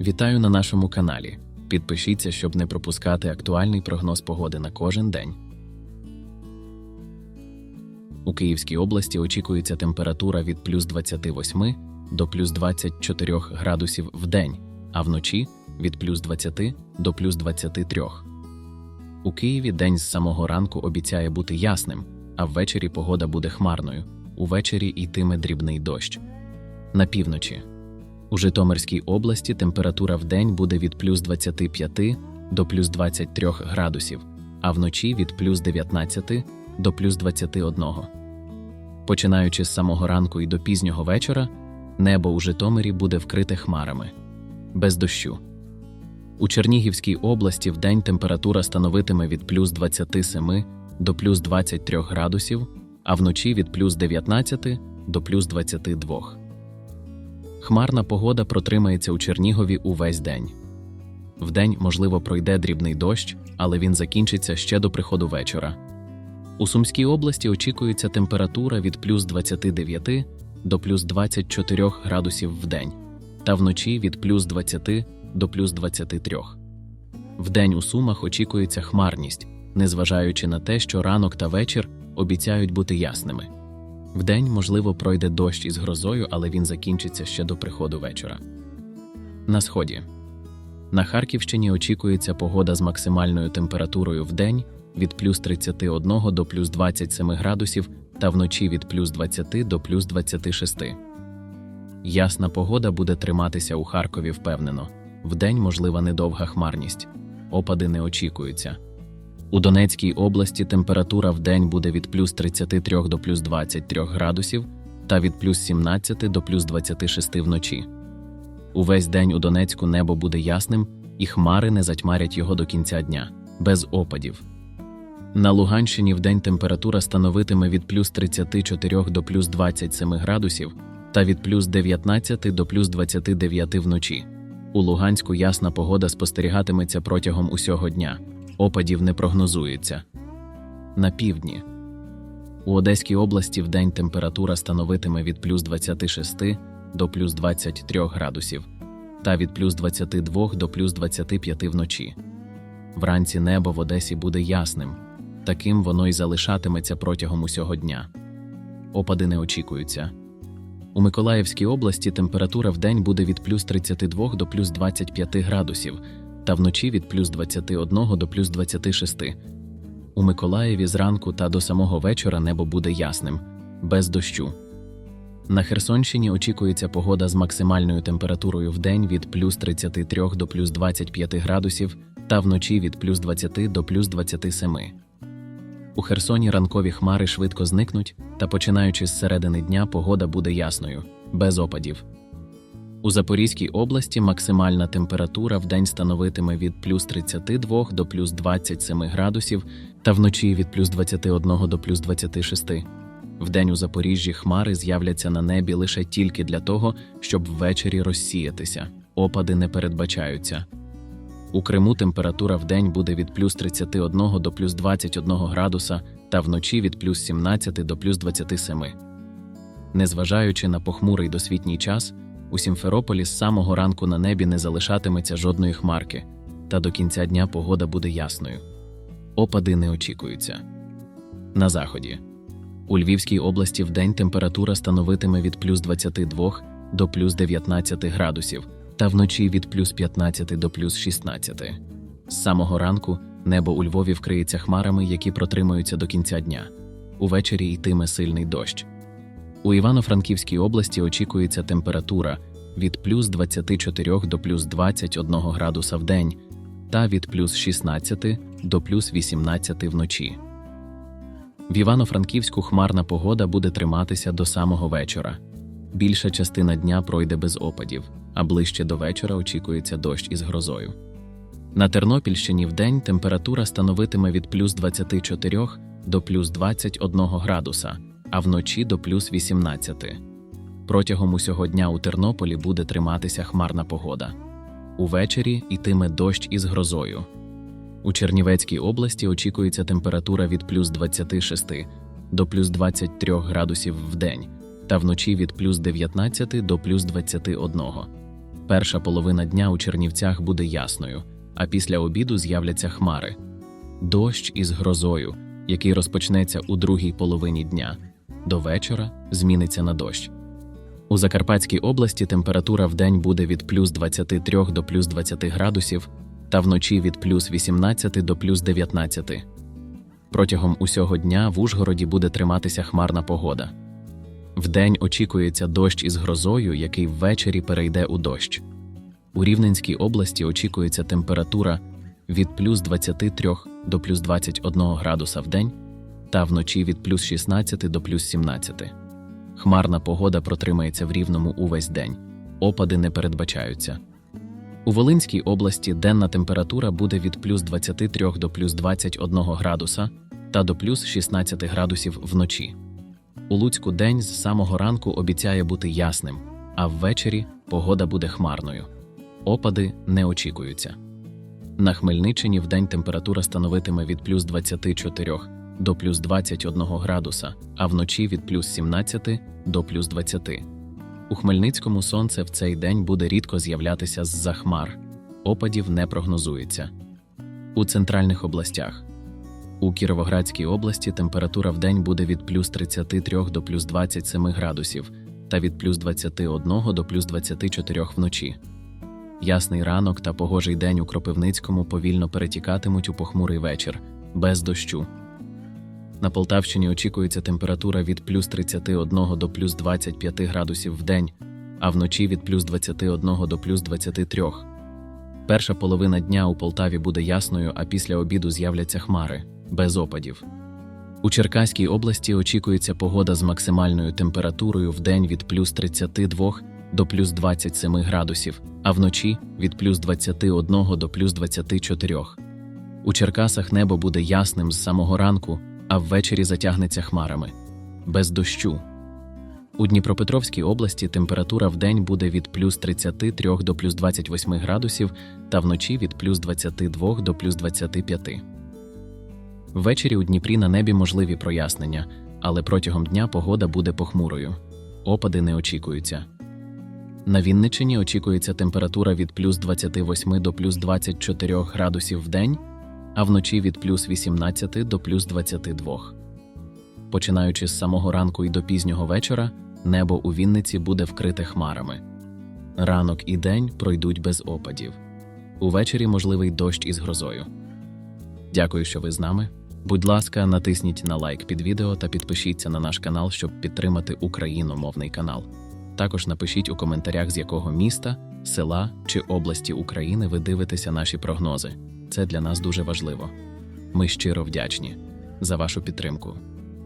Вітаю на нашому каналі. Підпишіться, щоб не пропускати актуальний прогноз погоди на кожен день. У Київській області очікується температура від плюс 28 до плюс 24 градусів в день, а вночі від плюс 20 до плюс 23. У Києві день з самого ранку обіцяє бути ясним, а ввечері погода буде хмарною. Увечері йтиме дрібний дощ. На півночі. У Житомирській області температура в день буде від плюс 25 до плюс 23 градусів, а вночі від плюс 19 до плюс 21. Починаючи з самого ранку і до пізнього вечора, небо у Житомирі буде вкрите хмарами. Без дощу. У Чернігівській області вдень температура становитиме від плюс 27 до плюс 23 градусів, а вночі від плюс 19 до плюс 22. Хмарна погода протримається у Чернігові увесь день. Вдень, можливо, пройде дрібний дощ, але він закінчиться ще до приходу вечора. У Сумській області очікується температура від плюс 29 до плюс 24 градусів в день, та вночі від плюс 20 до плюс 23. Вдень у Сумах очікується хмарність, незважаючи на те, що ранок та вечір обіцяють бути ясними. Вдень, можливо, пройде дощ із грозою, але він закінчиться ще до приходу вечора. На сході. На Харківщині очікується погода з максимальною температурою в день від плюс 31 до плюс 27 градусів та вночі від плюс 20 до плюс 26. Ясна погода буде триматися у Харкові впевнено. Вдень можлива недовга хмарність. Опади не очікуються. У Донецькій області температура в день буде від плюс 33 до плюс 23 градусів та від плюс 17 до плюс 26 вночі. Увесь день у Донецьку небо буде ясним, і хмари не затьмарять його до кінця дня, без опадів. На Луганщині вдень температура становитиме від плюс 34 до плюс 27 градусів та від плюс 19 до плюс 29 вночі. У Луганську ясна погода спостерігатиметься протягом усього дня. Опадів не прогнозується. На півдні. У Одеській області вдень температура становитиме від плюс 26 до плюс 23 градусів та від плюс 22 до плюс 25 вночі. Вранці небо в Одесі буде ясним, таким воно й залишатиметься протягом усього дня. Опади не очікуються. У Миколаївській області температура в день буде від плюс 32 до плюс 25 градусів та вночі від плюс 21 до плюс 26. У Миколаєві зранку та до самого вечора небо буде ясним, без дощу. На Херсонщині очікується погода з максимальною температурою в день від плюс 33 до плюс 25 градусів та вночі від плюс 20 до плюс 27. У Херсоні ранкові хмари швидко зникнуть, та починаючи з середини дня погода буде ясною, без опадів. У Запорізькій області максимальна температура в день становитиме від плюс 32 до плюс 27 градусів та вночі від плюс 21 до плюс 26. Вдень у Запоріжжі хмари з'являться на небі лише тільки для того, щоб ввечері розсіятися. Опади не передбачаються. У Криму температура в день буде від плюс 31 до плюс 21 градуса та вночі від плюс 17 до плюс 27. Незважаючи на похмурий досвітній час, у Сімферополі з самого ранку на небі не залишатиметься жодної хмарки, та до кінця дня погода буде ясною. Опади не очікуються. На заході. У Львівській області вдень температура становитиме від плюс 22 до плюс 19 градусів та вночі від плюс 15 до плюс 16. З самого ранку небо у Львові вкриється хмарами, які протримуються до кінця дня. Увечері йтиме сильний дощ. У Івано-Франківській області очікується температура від плюс 24 до плюс 21 градуса в день та від плюс 16 до плюс 18 вночі. В Івано-Франківську хмарна погода буде триматися до самого вечора. Більша частина дня пройде без опадів, а ближче до вечора очікується дощ із грозою. На Тернопільщині вдень температура становитиме від плюс 24 до плюс 21 градуса, а вночі до плюс 18. Протягом усього дня у Тернополі буде триматися хмарна погода. Увечері йтиме дощ із грозою. У Чернівецькій області очікується температура від плюс 26 до плюс 23 градусів в день та вночі від плюс 19 до плюс 21. Перша половина дня у Чернівцях буде ясною, а після обіду з'являться хмари. Дощ із грозою, який розпочнеться у другій половині дня. До вечора зміниться на дощ. У Закарпатській області температура в день буде від плюс 23 до плюс 20 градусів та вночі від плюс 18 до плюс 19. Протягом усього дня в Ужгороді буде триматися хмарна погода. Вдень очікується дощ із грозою, який ввечері перейде у дощ. У Рівненській області очікується температура від плюс 23 до плюс 21 градуса в день та вночі від плюс 16 до плюс 17. Хмарна погода протримається в рівному увесь день. Опади не передбачаються. У Волинській області денна температура буде від плюс 23 до плюс 21 градуса та до плюс 16 градусів вночі. У Луцьку день з самого ранку обіцяє бути ясним, а ввечері погода буде хмарною. Опади не очікуються. На Хмельниччині вдень температура становитиме від плюс 24 до плюс 21 градуса, а вночі від плюс 17 до плюс 20. У Хмельницькому сонце в цей день буде рідко з'являтися з-за хмар. Опадів не прогнозується. У центральних областях. У Кіровоградській області температура в день буде від плюс 33 до плюс 27 градусів та від плюс 21 до плюс 24 вночі. Ясний ранок та погожий день у Кропивницькому повільно перетікатимуть у похмурий вечір, без дощу. На Полтавщині очікується температура від плюс 31 до плюс 25 градусів в день, а вночі від плюс 21 до плюс 23. Перша половина дня у Полтаві буде ясною, а після обіду з'являться хмари, без опадів. У Черкаській області очікується погода з максимальною температурою в день від плюс 32 до плюс 27 градусів, а вночі від плюс 21 до плюс 24. У Черкасах небо буде ясним з самого ранку, а ввечері затягнеться хмарами. Без дощу. У Дніпропетровській області температура в день буде від плюс 33 до плюс 28 градусів та вночі від плюс 22 до плюс 25. Ввечері у Дніпрі на небі можливі прояснення, але протягом дня погода буде похмурою. Опади не очікуються. На Вінниччині очікується температура від плюс 28 до плюс 24 градусів в день, а вночі від плюс 18 до плюс 22. Починаючи з самого ранку і до пізнього вечора, небо у Вінниці буде вкрите хмарами. Ранок і день пройдуть без опадів. Увечері можливий дощ із грозою. Дякую, що ви з нами. Будь ласка, натисніть на лайк під відео та підпишіться на наш канал, щоб підтримати україномовний канал. Також напишіть у коментарях, з якого міста, села чи області України ви дивитеся наші прогнози. Це для нас дуже важливо. Ми щиро вдячні за вашу підтримку.